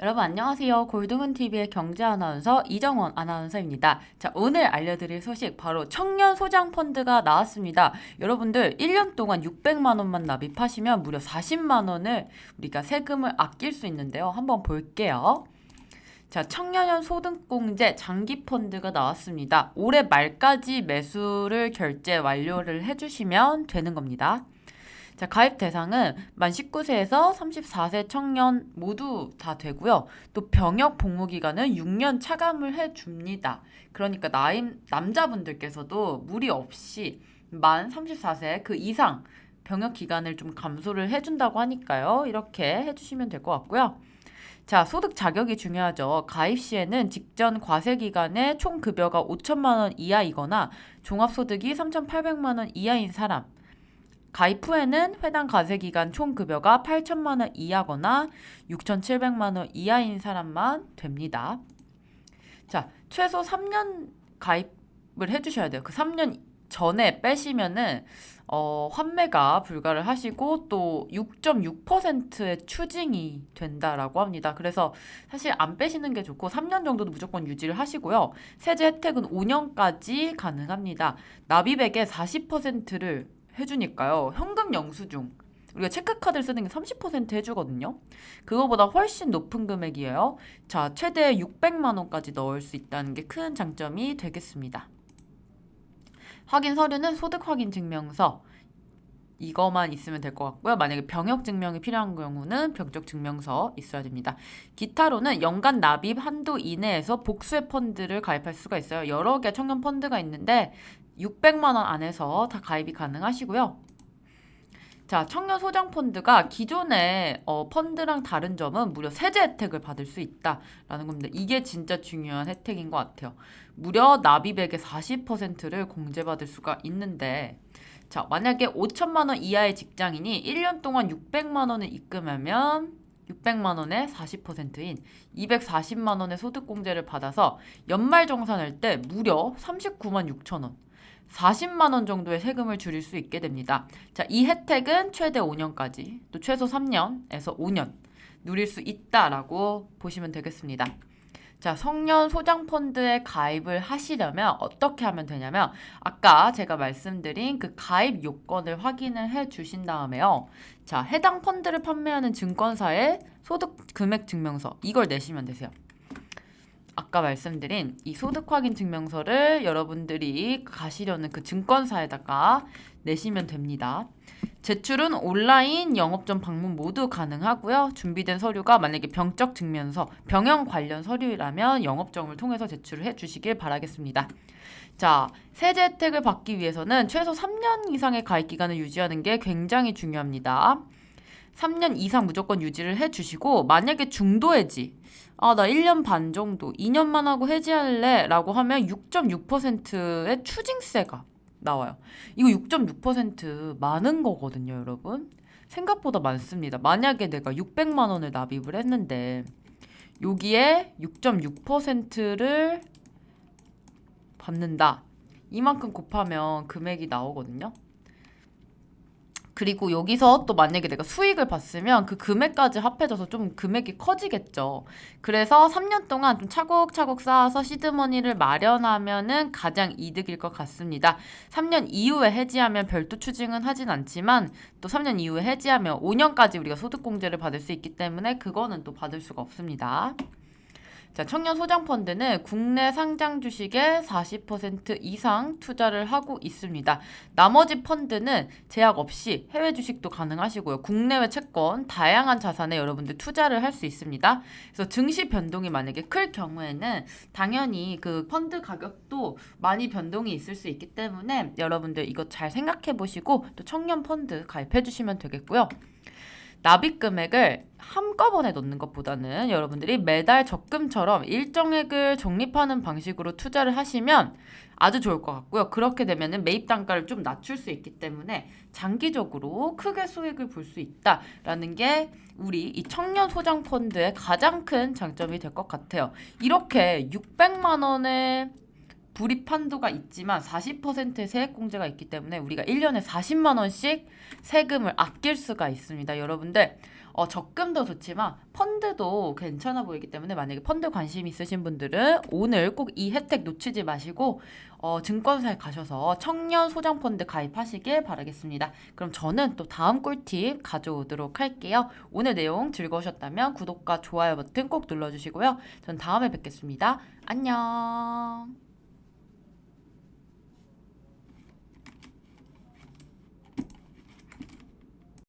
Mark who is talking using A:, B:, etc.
A: 여러분 안녕하세요. 골드문TV의 경제 아나운서 이정원 아나운서입니다. 자, 오늘 알려드릴 소식 바로 청년 소장 펀드가 나왔습니다. 여러분들 1년 동안 600만 원만 납입하시면 무려 40만 원을 우리가 세금을 아낄 수 있는데요. 한번 볼게요. 자, 청년연 소득공제 장기 펀드가 나왔습니다. 올해 말까지 매수를 결제 완료를 해주시면 되는 겁니다. 자, 가입 대상은 만 19세에서 34세 청년 모두 다 되고요. 또 병역 복무 기간은 6년 차감을 해 줍니다. 그러니까 나이 남자분들께서도 무리 없이 만 34세 그 이상 병역 기간을 좀 감소를 해 준다고 하니까요. 이렇게 해 주시면 될 것 같고요. 자, 소득 자격이 중요하죠. 가입 시에는 직전 과세 기간에 총 급여가 5천만 원 이하이거나 종합 소득이 3,800만 원 이하인 사람 가입 후에는 해당 과세 기간 총 급여가 8천만 원 이하거나 6,700만 원 이하인 사람만 됩니다. 자, 최소 3년 가입을 해 주셔야 돼요. 그 3년 전에 빼시면은 어, 환매가 불가를 하시고 또 6.6%의 추징이 된다라고 합니다. 그래서 사실 안 빼시는 게 좋고 3년 정도도 무조건 유지를 하시고요. 세제 혜택은 5년까지 가능합니다. 납입액의 40%를 해주니까요. 현금 영수증. 우리가 체크카드를 쓰는 게 30% 해주거든요. 그거보다 훨씬 높은 금액이에요. 자, 최대 600만 원까지 넣을 수 있다는 게 큰 장점이 되겠습니다. 확인 서류는 소득 확인 증명서 이거만 있으면 될 것 같고요. 만약에 병역 증명이 필요한 경우는 병적 증명서 있어야 됩니다. 기타로는 연간 납입 한도 이내에서 복수의 펀드를 가입할 수가 있어요. 여러 개 청년 펀드가 있는데 600만 원 안에서 다 가입이 가능하시고요. 자, 청년 소장 펀드가 기존의 어, 펀드랑 다른 점은 무려 세제 혜택을 받을 수 있다라는 겁니다. 이게 진짜 중요한 혜택인 것 같아요. 무려 납입액의 40%를 공제받을 수가 있는데, 자, 만약에 5천만 원 이하의 직장인이 1년 동안 600만 원을 입금하면 600만 원의 40%인 240만 원의 소득 공제를 받아서 연말 정산할 때 무려 39만 6천 원. 40만 원 정도의 세금을 줄일 수 있게 됩니다. 자, 이 혜택은 최대 5년까지, 또 최소 3년에서 5년 누릴 수 있다라고 보시면 되겠습니다. 자, 성년 소장 펀드에 가입을 하시려면 어떻게 하면 되냐면 아까 제가 말씀드린 그 가입 요건을 확인을 해 주신 다음에요. 자, 해당 펀드를 판매하는 증권사의 소득 금액 증명서 이걸 내시면 되세요. 아까 말씀드린 이 소득 확인 증명서를 여러분들이 가시려는 그 증권사에다가 내시면 됩니다. 제출은 온라인, 영업점 방문 모두 가능하고요. 준비된 서류가 만약에 병적 증명서, 병영 관련 서류라면 영업점을 통해서 제출을 해 주시길 바라겠습니다. 자, 세제 혜택을 받기 위해서는 최소 3년 이상의 가입 기간을 유지하는 게 굉장히 중요합니다. 3년 이상 무조건 유지를 해 주시고 만약에 중도 해지 아, 나 1년 반 정도, 2년만 하고 해지할래 라고 하면 6.6%의 추징세가 나와요. 이거 6.6% 많은 거거든요, 여러분. 생각보다 많습니다. 만약에 내가 600만 원을 납입을 했는데 여기에 6.6%를 받는다. 이만큼 곱하면 금액이 나오거든요. 그리고 여기서 또 만약에 내가 수익을 봤으면 그 금액까지 합해져서 좀 금액이 커지겠죠. 그래서 3년 동안 좀 차곡차곡 쌓아서 시드머니를 마련하면은 가장 이득일 것 같습니다. 3년 이후에 해지하면 별도 추징은 하진 않지만 또 3년 이후에 해지하면 5년까지 우리가 소득공제를 받을 수 있기 때문에 그거는 또 받을 수가 없습니다. 자, 청년 소장 펀드는 국내 상장 주식에 40% 이상 투자를 하고 있습니다. 나머지 펀드는 제약 없이 해외 주식도 가능하시고요. 국내외 채권, 다양한 자산에 여러분들 투자를 할 수 있습니다. 그래서 증시 변동이 만약에 클 경우에는 당연히 그 펀드 가격도 많이 변동이 있을 수 있기 때문에 여러분들 이거 잘 생각해 보시고 또 청년 펀드 가입해 주시면 되겠고요. 납입 금액을 한꺼번에 넣는 것보다는 여러분들이 매달 적금처럼 일정액을 적립하는 방식으로 투자를 하시면 아주 좋을 것 같고요. 그렇게 되면은 매입 단가를 좀 낮출 수 있기 때문에 장기적으로 크게 수익을 볼 수 있다라는 게 우리 이 청년 소장 펀드의 가장 큰 장점이 될 것 같아요. 이렇게 600만 원의 불입 한도가 있지만 40%의 세액 공제가 있기 때문에 우리가 1년에 40만 원씩 세금을 아낄 수가 있습니다. 여러분들 어, 적금도 좋지만 펀드도 괜찮아 보이기 때문에 만약에 펀드 관심 있으신 분들은 오늘 꼭 이 혜택 놓치지 마시고 어, 증권사에 가셔서 청년 소장 펀드 가입하시길 바라겠습니다. 그럼 저는 또 다음 꿀팁 가져오도록 할게요. 오늘 내용 즐거우셨다면 구독과 좋아요 버튼 꼭 눌러주시고요. 전 다음에 뵙겠습니다. 안녕.